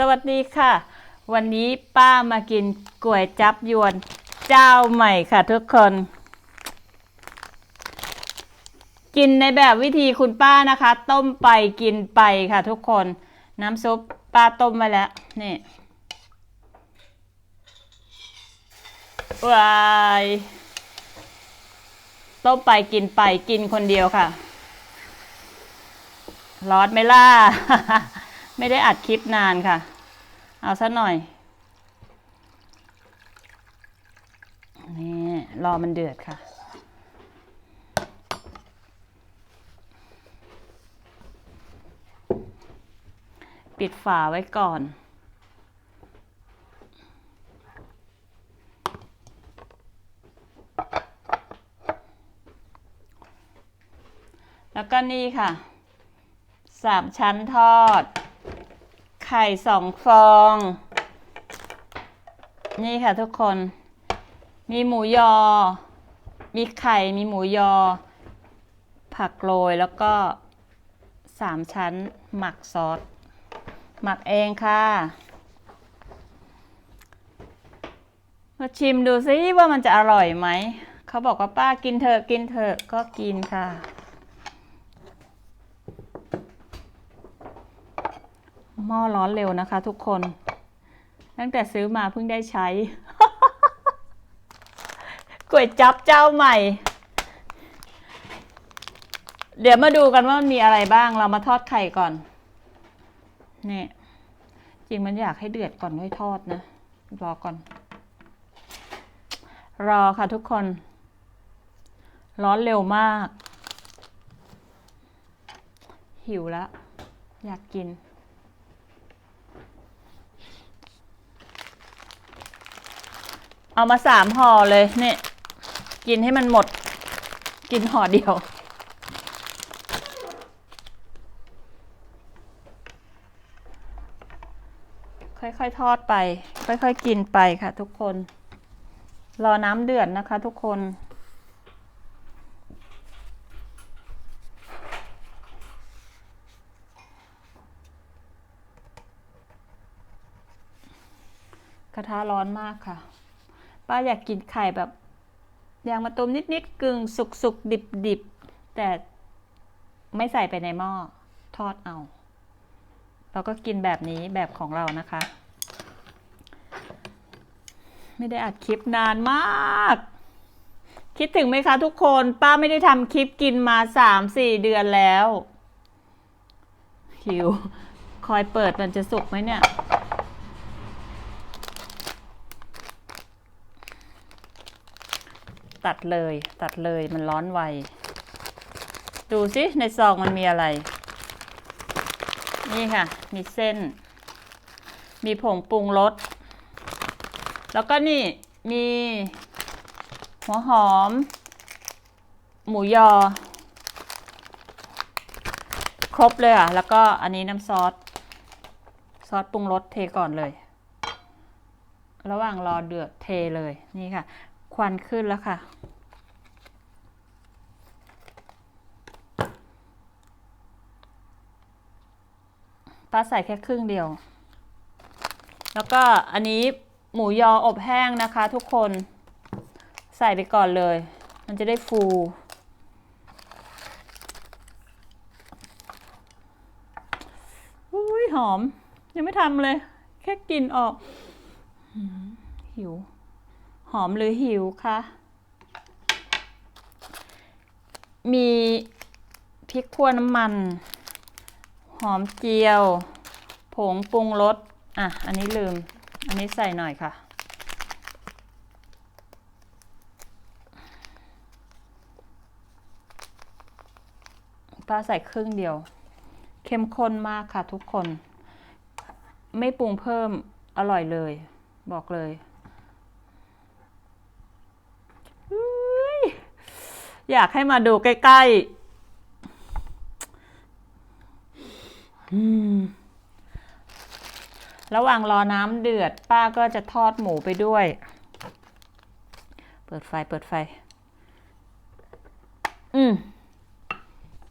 สวัสดีค่ะ วันนี้ป้ามากินก๋วยจับยวนเจ้าใหม่ค่ะทุกคน กินในแบบวิธีคุณป้านะคะ ต้มไปกินไปค่ะทุกคน น้ำซุปป้าต้มไว้แล้ว นี่วายต้มไปกินไปกินคนเดียวค่ะ ร้อนไหมล่ะ ไม่ได้อัดคลิปนานค่ะ เอาซะหน่อย นี่รอมันเดือดค่ะ ปิดฝาไว้ก่อนแล้วก็นี่ค่ะสามชั้นทอด ไข่สองฟอง นี่ค่ะทุกคน มีหมูยอ มีไข่ มีหมูยอ ผักโรยแล้วก็สามชั้นหมักซอส หมักเองค่ะ มาชิมดูซิว่ามันจะอร่อยไหม เขาบอกว่าป้ากินเถอะกินเถอะก็กินค่ะ หม้อร้อนเร็วนะคะทุกคน ตั้งแต่ซื้อมาเพิ่งได้ใช้ก๋วยจับเจ้าใหม่ เดี๋ยวมาดูกันว่ามันมีอะไรบ้างเรามาทอดไข่ก่อนนี่จริงมันอยากให้เดือดก่อนค่อยทอดนะ รอก่อน รอค่ะทุกคน ร้อนเร็วมาก หิวแล้ว อยากกิน เอามาสามห่อเลยเนี่ยกินให้มันหมด กินห่อเดียว ค่อยๆทอดไป ค่อยๆกินไปค่ะทุกคน รอน้ำเดือดนะคะทุกคนกระทะร้อนมากค่ะ ป้าอยากกินไข่แบบยางมะตูมนิดๆกึ่งสุกๆดิบๆแต่ไม่ใส่ไปในหม้อทอดเอา เราก็กินแบบนี้แบบของเรานะคะ ไม่ได้อัดคลิปนานมาก คิดถึงไหมคะทุกคนป้าไม่ได้ทำคลิปกินมาสามสี่เดือนแล้วหิว คอยเปิดมันจะสุกไหมเนี่ย ตัดเลย ตัดเลยมันร้อนไว ดูสิในซองมันมีอะไร นี่ค่ะ มีเส้น มีผงปรุงรส แล้วก็นี่มีหัวหอม หมูยอ ครบเลยอะ แล้วก็อันนี้น้ำซอส ซอสปรุงรสเทก่อนเลย ระหว่างรอเดือดเทเลย นี่ค่ะ ควันขึ้นแล้วค่ะ ป้าใส่แค่ครึ่งเดียว แล้วก็อันนี้หมูยออบแห้งนะคะ ทุกคนใส่ไปก่อนเลย มันจะได้ฟู อุ้ยหอม ยังไม่ทำเลย แค่กลิ่นออก หิว หอมหรือหิวคะมีพริกขั่วน้ำมัน หอมเจียว ผงปรุงรสอะ อันนี้ลืม อันนี้ใส่หน่อยค่ะ ป้าใส่ครึ่งเดียว เข้มข้นมากค่ะทุกคน ไม่ปรุงเพิ่มอร่อยเลย บอกเลยอยอยากให้มาดูใกล้ ๆอืม ระหว่างรอน้ำเดือด ป้าก็จะทอดหมูไปด้วย เปิดไฟเปิดไฟ อืม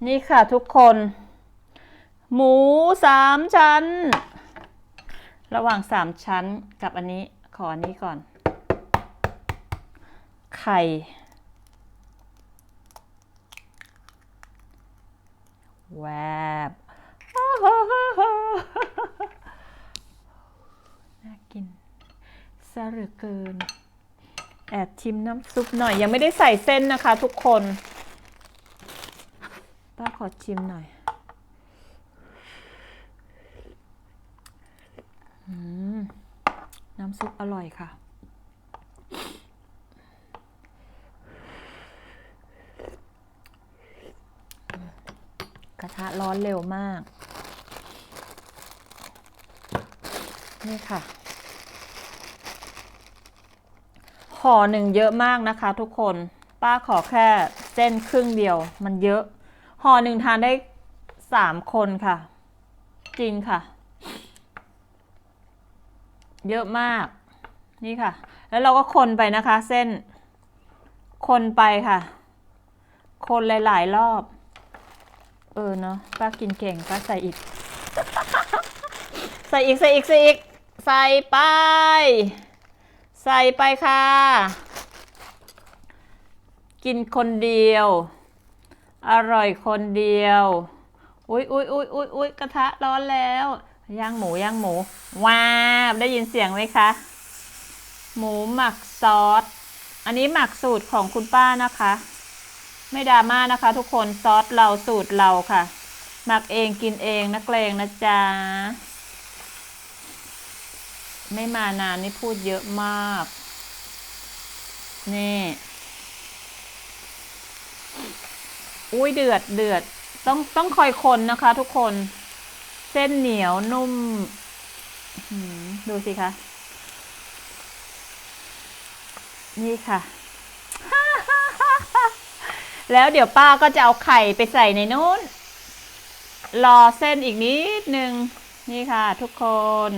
นี่ค่ะทุกคน หมูสามชั้น ระหว่างสามชั้นกับอันนี้ขออันนี้ก่อน ไข่แวบ น่ากินซะเหลือเกิน แอบชิมน้ำซุปหน่อย ยังไม่ได้ใส่เส้นนะคะทุกคนป้าขอชิมหน่อยน้ำซุปอร่อยค่ะ กระทะร้อนเร็วมาก นี่ค่ะห่อหนึ่งเยอะมากนะคะ ทุกคนป้าขอแค่เส้นครึ่งเดียว มันเยอะห่อหนึ่งทานได้สามคนค่ะ จริงค่ะ เยอะมากนี่ค่ะ แล้วเราก็คนไปนะคะ เส้น คนไปค่ะ คนหลาย ๆ รอบ เออเนาะป้ากินเก่งป้าใส่อีก ใส่อีกใส่อีกใส่อีก ใส่ไป ใส่ไปค่ะ กินคนเดียว อร่อยคนเดียว อุ๊ยอุ๊ยอุ๊ยอุ๊ยอุ๊ยกระทะร้อนแล้ว ย่างหมูย่างหมู ว้าวได้ยินเสียงไหมคะ หมูหมักซอส อันนี้หมักสูตรของคุณป้านะคะ ไม่ดราม่านะคะทุกคนซอสเราสูตรเราค่ะ หมักเองกินเองนักเลงนะจ๊ะ ไม่มานานนี่พูดเยอะมาก นี่อุ้ยเดือดเดือด ต้องต้องคอยคนนะคะ ทุกคน เส้นเหนียวนุ่มดูสิคะ นี่ค่ะ แล้วเดี๋ยวป้าก็จะเอาไข่ไปใส่ในนู้น รอเส้นอีกนิดนึง นี่ค่ะ ทุกคน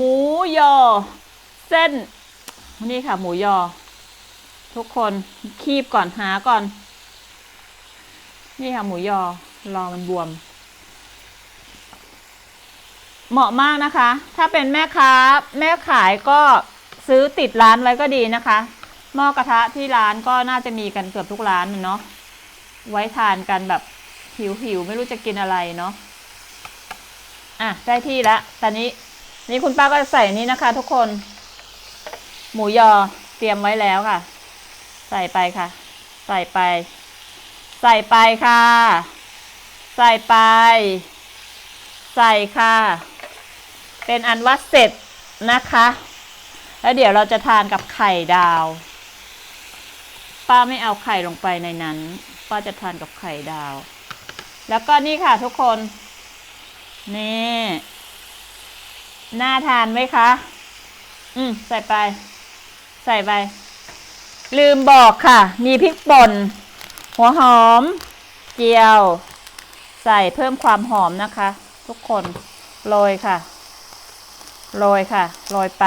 หมูยอ เส้น นี่ค่ะ หมูยอ ทุกคนคีบก่อนหาก่อน นี่ค่ะ หมูยอ รอมันบวม เหมาะมากนะคะ ถ้าเป็นแม่ค้า แม่ขายก็ซื้อติดร้านไว้ก็ดีนะคะหม้อกระทะที่ร้านก็น่าจะมีกันเกือบทุกร้านเนาะไว้ทานกันแบบหิวหิวไม่รู้จะกินอะไรเนาะอะ ได้ที่ละตอนนี้ นี่คุณป้าก็ใส่นี่นะคะ ทุกคน หมูยอเตรียมไว้แล้วค่ะ ใส่ไปค่ะ ใส่ไป ใส่ไปค่ะ ใส่ไป ใส่ค่ะ เป็นอันว่าเสร็จนะคะ แล้วเดี๋ยวเราจะทานกับไข่ดาว ป้าไม่เอาไข่ลงไปในนั้น ป้าจะทานกับไข่ดาว แล้วก็นี่ค่ะทุกคน นี่ น่าทานไหมคะ อืม ใส่ไป ใส่ไป ลืมบอกค่ะ มีพริกป่น หัวหอม เจียว ใส่เพิ่มความหอมนะคะ ทุกคน โรยค่ะ โรยค่ะ โรยไป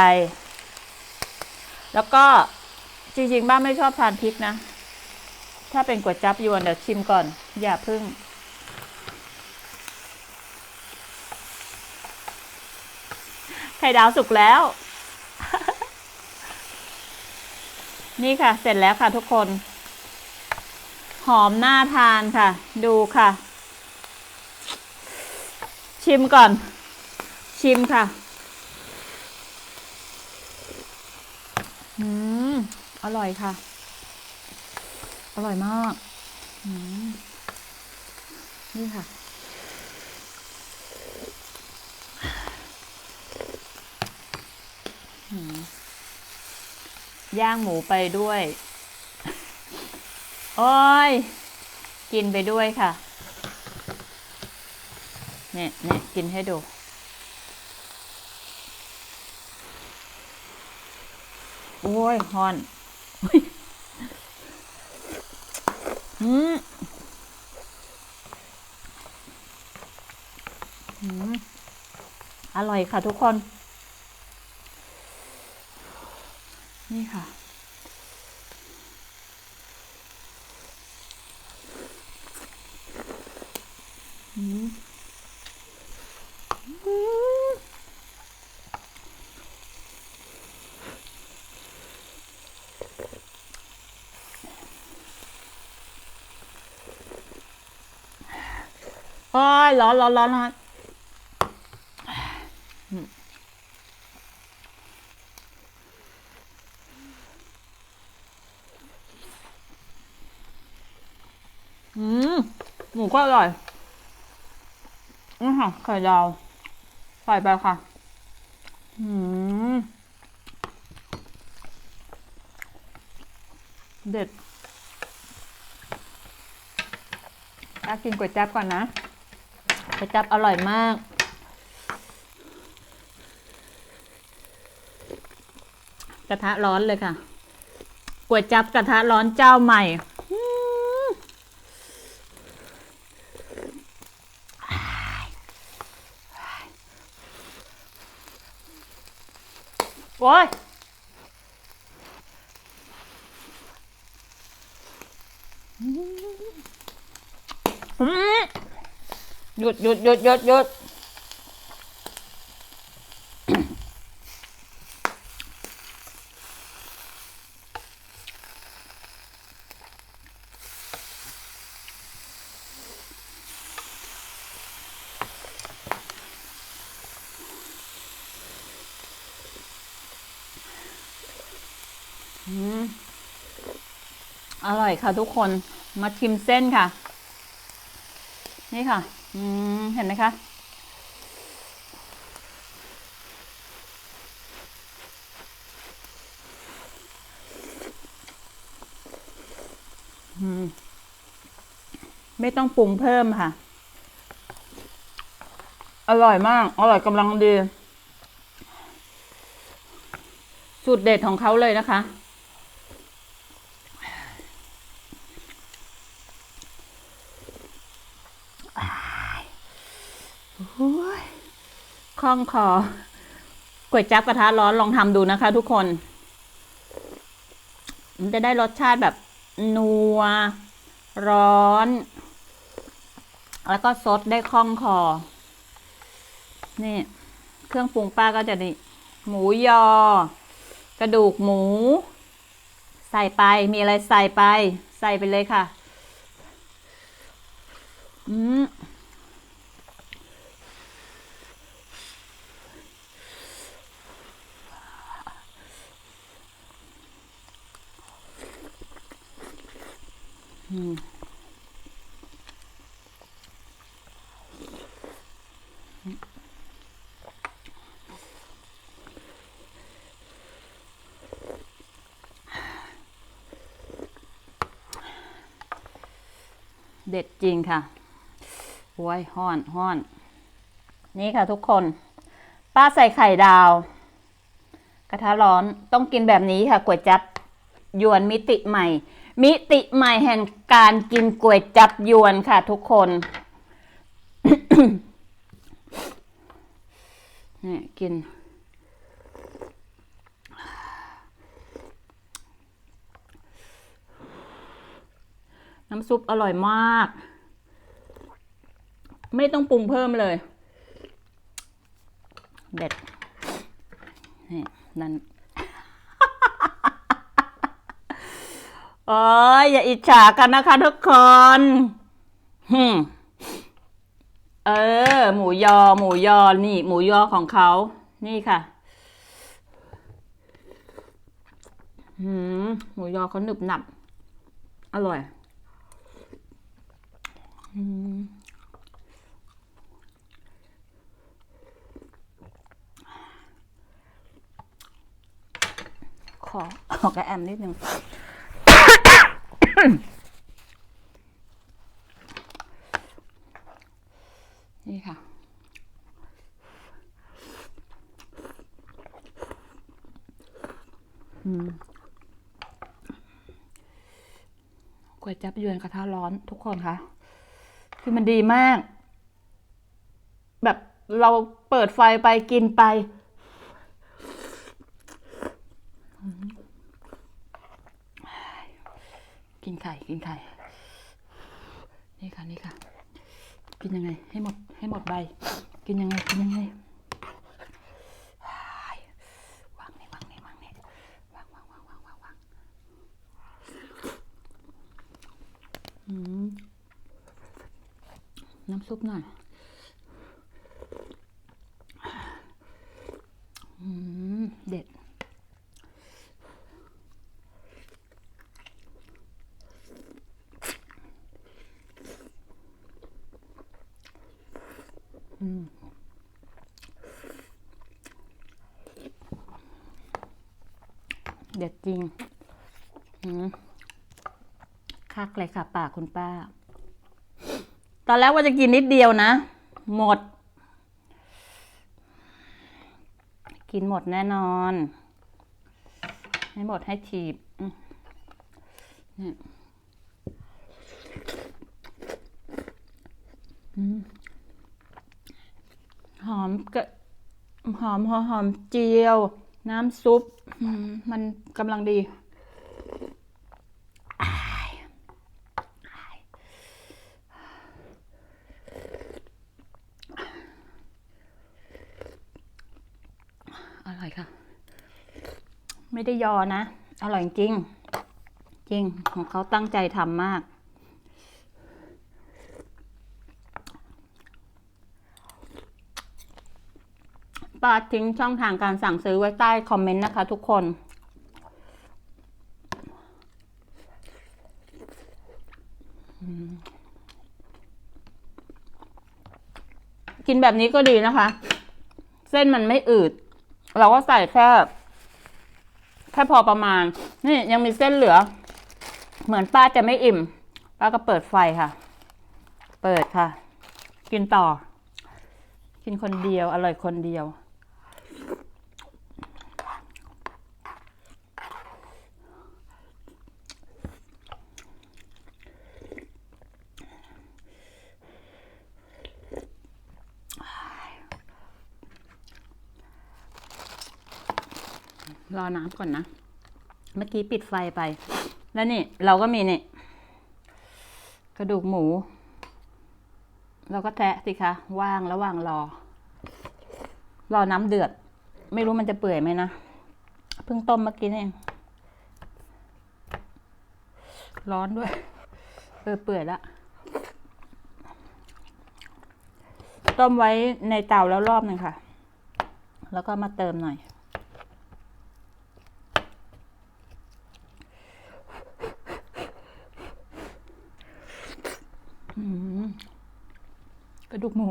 แล้วก็จริงๆ บ้านไม่ชอบทานพริกนะ ถ้าเป็นก๋วยจับยวนเดี๋ยวชิมก่อน อย่าพึ่ง ไข่ดาวสุกแล้ว นี่ค่ะ เสร็จแล้วค่ะทุกคน หอมน่าทานค่ะ ดูค่ะ ชิมก่อน ชิมค่ะ อืม อร่อยค่ะ อร่อยมาก อืม นี่ค่ะ ย่างหมูไปด้วย โอ้ย กินไปด้วยค่ะ เนี่ยเนี่ยกินให้ดู โอ้ยฮอนอืมอืมอร่อยค่ะทุกคน นี่ค่ะ อืมโอ้ยร้อนร้อนร้อนร้อน หมูก็อร่อยอือค่ะไข่ดาวใส่ไปค่ะ อืมเด็ดถ้ากินก๋วยจั๊บก่อนนะก๋วยจั๊บอร่อยมากกระทะร้อนเลยค่ะก๋วยจั๊บกระทะร้อนเจ้าใหม่ โอ้ยอืมหยุดหยุดหยุดหยุดหยุด อืมอร่อย ค่ะทุกคนมาชิมเส้นค่ะ นี่ค่ะ อืม เห็นไหมคะไม่ต้องปรุงเพิ่มค่ะ อร่อยมาก อร่อยกำลังดี สูตรเด็ดของเขาเลยนะคะ โอ้ย คล่องคอก๋วยจั๊บกระทะร้อนลองทำดูนะคะ ทุกคน มันจะได้รสชาติแบบนัว ร้อน แล้วก็ซดได้คล่องคอ นี่ เครื่องปรุงป้าก็จะนี่หมูยอ กระดูกหมู ใส่ไปมีอะไรใส่ไป ใส่ไปเลยค่ะ อืม เด็ดจริงค่ะโอ้ยห้อนห้อน นี่ค่ะทุกคน ป้าใส่ไข่ดาว กระทะร้อนต้องกินแบบนี้ค่ะก๋วยจับยวนมิติใหม่ มิติใหม่แห่งการกินก๋วยจับยวนค่ะทุกคนนี่กิน น้ำซุปอร่อยมาก ไม่ต้องปรุงเพิ่มเลย เด็ด นี่นั่น โอ้ยอย่าอิจฉากันนะคะทุกคนฮึเออ หมูยอ หมูยอ นี่ หมูยอของเขา นี่ค่ะ หืม หมูยอเขาหนึบหนับ อร่อย อืมขอออกกแอมนิดนึง นี่ค่ะอืมก๋วยจับยวนกระทะร้อนทุกคนคะคือมันดีมาก แบบเราเปิดไฟไปกินไปอืม กินไข่ กินไข่ นี่ค่ะ นี่ค่ะ กินยังไง ให้หมด ให้หมดใบ กินยังไง กินยังไงวางนี่วางนี่วางนี่วางวางวางวางวางวางน้ำซุปหน่อย อืม เด็ด เด็ดจริงอืมคักเลยค่ะปากคุณป้า ตอนแรกว่าจะกินนิดเดียวนะ หมด กินหมดแน่นอน ให้หมดให้ถีบหอมกระหอมหอมหอมเจียว น้ำซุป มันกำลังดีอ้ายอ้ายอร่อยค่ะ ไม่ได้ยอนะ อร่อยจริง จริงของเขาตั้งใจทำมาก ปาทิ้งช่องทางการสั่งซื้อไว้ใต้คอมเมนต์นะคะทุกคนกินแบบนี้ก็ดีนะคะ เส้นมันไม่อืด เราก็ใส่แค่ แค่พอประมาณ นี่ยังมีเส้นเหลือ เหมือนป้าจะไม่อิ่ม ป้าก็เปิดไฟค่ะ เปิดค่ะ กินต่อ กินคนเดียว อร่อยคนเดียว ร อน้ำก่อนนะ เมื่อกี้ปิดไฟไป แล้วนี่ เราก็มีนี่กระดูกหมู เราก็แทะสิคะ ว่างระหว่างรอ รอน้ำเดือด ไม่รู้มันจะเปื่อยไหมนะ เพิ่งต้มเมื่อกี้นี่ร้อนด้วย เออเปื่อยละต้มไว้ในเตาแล้วรอบหนึ่งค่ะ แล้วก็มาเติมหน่อย อืมกระ ดูกหมู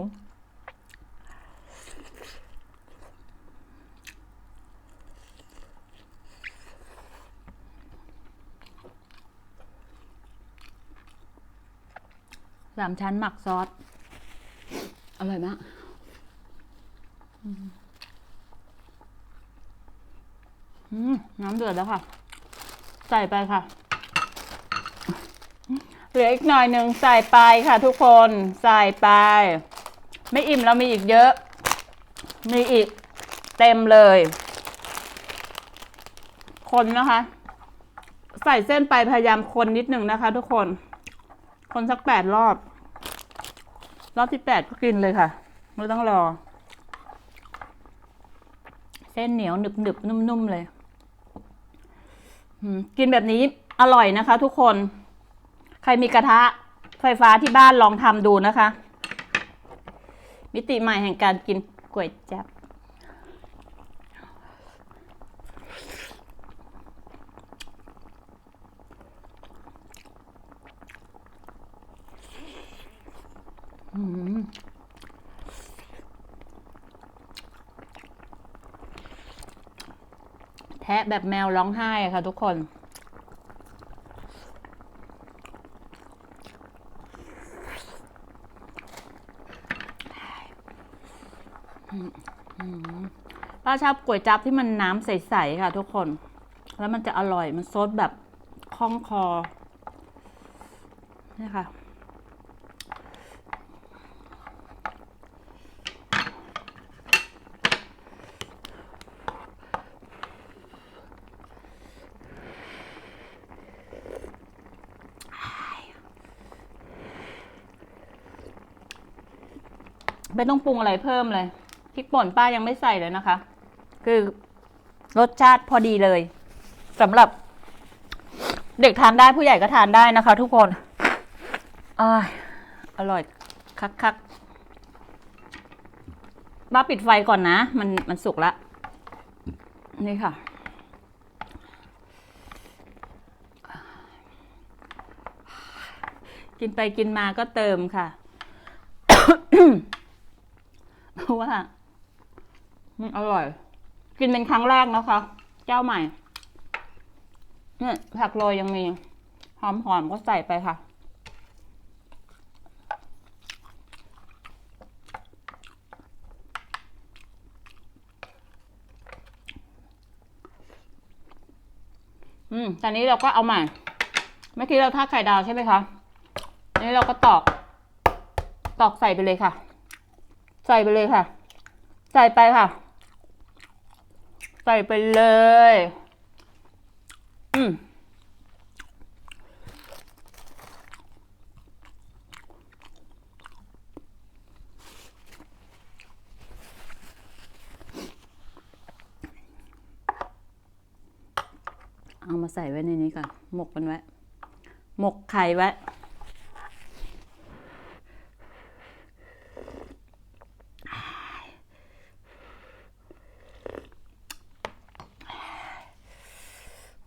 สามชั้นหมักซอส อร่อยมากอืมอืมน้ำเดือดแล้วค่ะ ใส่ไปค่ะ เหลืออีกหน่อยหนึ่งใส่ไปค่ะทุกคนใส่ไป ไม่อิ่มเรามีอีกเยอะ มีอีกเต็มเลย คนนะคะ ใส่เส้นไปพยายามคนนิดหนึ่งนะคะ ทุกคน คนสักแปดรอบ รอบที่แปดก็กินเลยค่ะไม่ต้องรอ เส้นเหนียวหนึบหนึบๆนุ่มๆเลยกินแบบนี้อร่อยนะคะ ทุกคน ใครมีกระทะไฟฟ้าที่บ้านลองทำดูนะคะ มิติใหม่แห่งการกินก๋วยจั๊บอืมแทะแบบแมวร้องไห้อะค่ะทุกคน ป้าชอบก๋วยจั๊บที่มันน้ำใสๆค่ะ ทุกคน แล้วมันจะอร่อยมันซดแบบคล่องคอนี่ค่ะไม่ต้องปรุงอะไรเพิ่มเลยพริกป่นป้ายังไม่ใส่เลยนะคะ คือรสชาติพอดีเลยสำหรับ เด็กทานได้ผู้ใหญ่ก็ทานได้นะคะ ทุกคนออร่อย คักๆป้าปิดไฟก่อนนะ มันมันสุกละ นี่ค่ะ กินไปกินมาก็เติมค่ะเพราะว่า มันอร่อย กินเป็นครั้งแรกนะคะ เจ้าใหม่เนี่ยผักโรยยังมี หอมๆก็ใส่ไปค่ะ อืมตอนนี้เราก็เอาใหม่ เมื่อกี้เราทาดไข่ดาวใช่ไหมคะอันนี้เราก็ตอก ตอกใส่ไปเลยค่ะ ใส่ไปเลยค่ะ ใส่ไปค่ะ ใส่ไปเลย อืมเอามาใส่ไว้ในนี้ก่อน หมกมันไว้ หมกไข่ไว้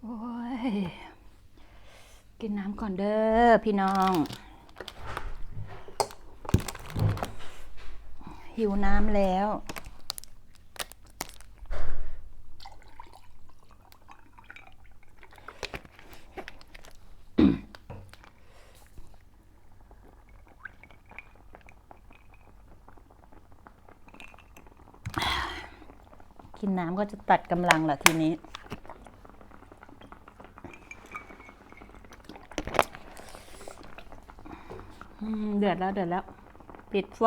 โอ้ย กินน้ำก่อนเด้อพี่น้อง หิวน้ำแล้วกินน้ำก็จะตัดกำลังแหละทีนี้ อืม เดือดแล้วเดือดแล้ว ปิดไฟ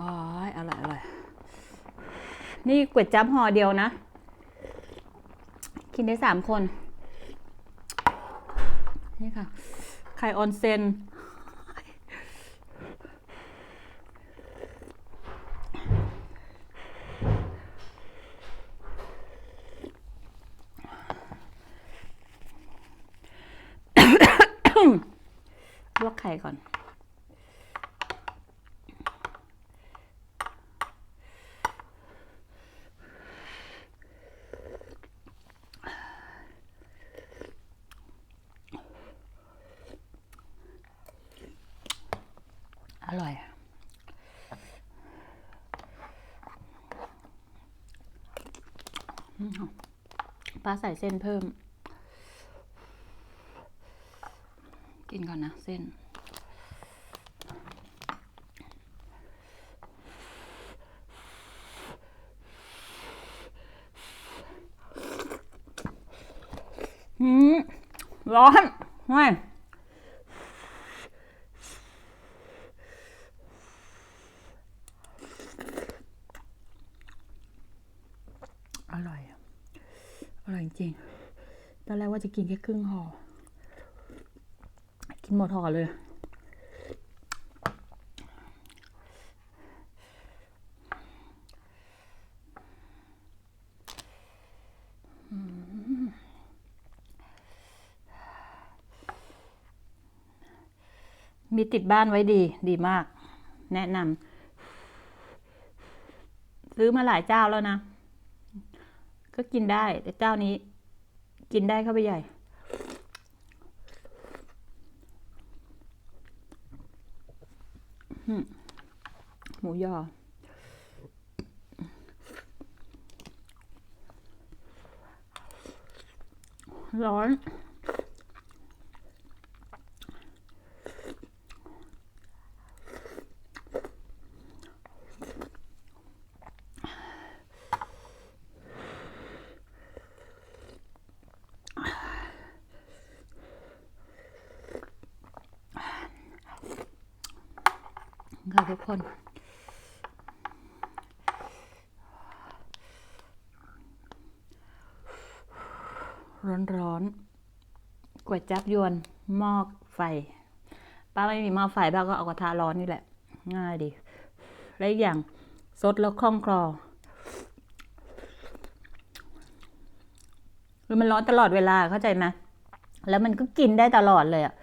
อ๋ออร่อยอร่อยนี่ก๋วยจั๊บห่อเดียวนะ กินได้สามคน นี่ค่ะ ไข่ออนเซน ลวก ไข่ก่อน อร่อยอืมปลาใส่เส้นเพิ่ม กินก่อนนะเส้น อืมร้อนไม่อร่อย อร่อยจริง ตอนแรกว่าจะกินแค่ครึ่งห่อ กินหมดห่อเลย ติดบ้านไว้ดีดีมาก แนะนำซื้อมาหลายเจ้าแล้วนะ ก็กินได้ แต่เจ้านี้ กินได้เข้าไปใหญ่หมูยอร้อน ค่ะทุกคน ร้อนร้อนๆ ก๋วยจับยวนหม้อไฟ ป้าไม่มีหม้อไฟป้าก็เอากระทะร้อนนี่แหละ ง่ายดี และอีกอย่างซดแล้วคล่องคลอคือมันร้อนตลอดเวลาเข้าใจไหมแล้วมันก็กินได้ตลอดเลยอะ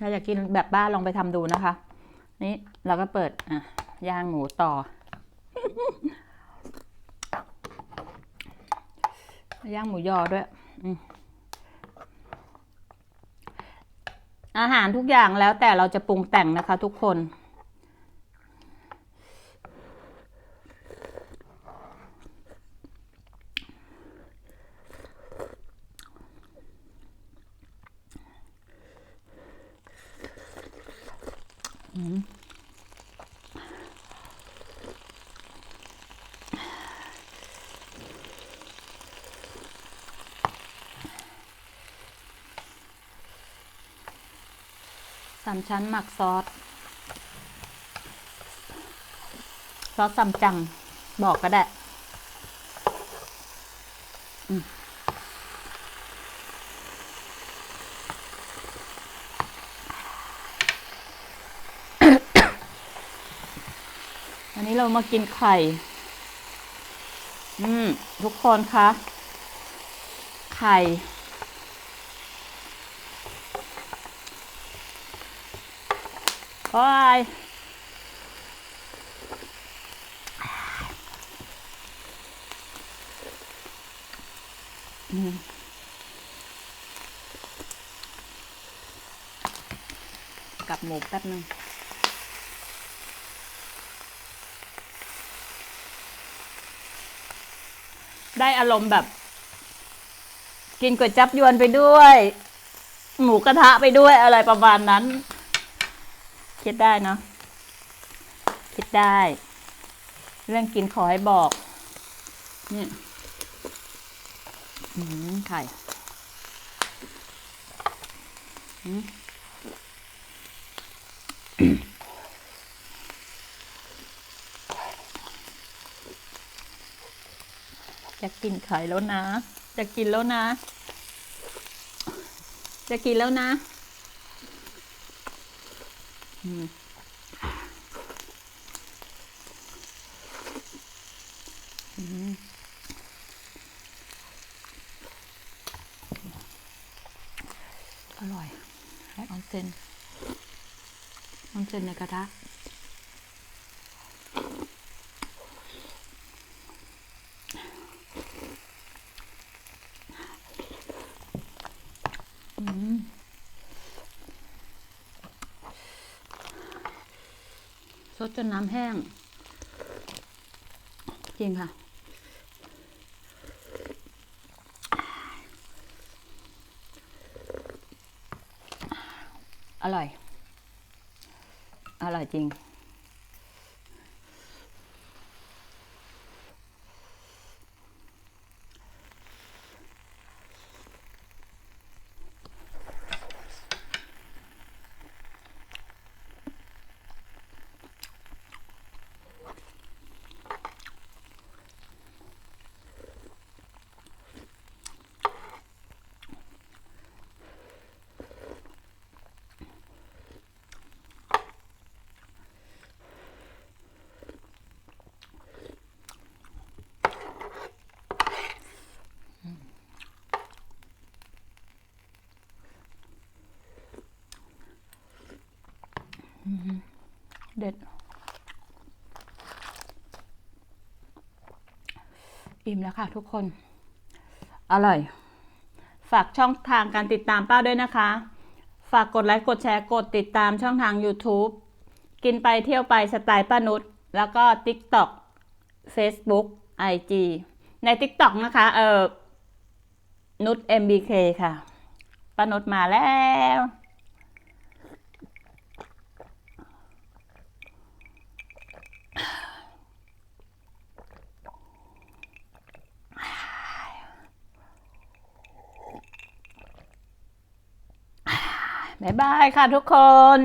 ถ้าอยากกินแบบบ้านลองไปทำดูนะคะ นี่เราก็เปิดอะย่างหมูต่อ ย่างหมูยอด้วยอาหารทุกอย่างแล้วแต่เราจะปรุงแต่งนะคะทุกคน สามชั้นหมักซอส ซอสซัมจัง บอกก็ได้อันนี้เรามากินไข่ อืม ทุกคนคะ ไข่ โอ้ยกับหมูแป๊บนึงได้อารมณ์แบบ กินก๋วยจับยวนไปด้วย หมูกระทะไปด้วยอะไรประมาณนั้น คิดได้เนาะคิดได้ เรื่องกินขอให้บอก เนี่ยอืมไข่อืมจะกินไข่แล้วนะ จะกินแล้วนะ จะกินแล้วนะ อร่อยให้ออนเซนออนเซนในกระทะอืม ดจนน้ำแห้ง จริงค่ะ อร่อย อร่อยจริง เด็ด อิ่มแล้วค่ะทุกคน อร่อย ฝากช่องทางการติดตามป้าด้วยนะคะ ฝากกดไลค์กดแชร์กดติดตามช่องทาง YouTube กินไปเที่ยวไปสไตล์ป้านุชแล้วก็ TikTok Facebook IG ใน TikTok นะคะ เออนุช MBK ค่ะป้านุชมาแล้ว บ๊ายบายค่ะทุกคน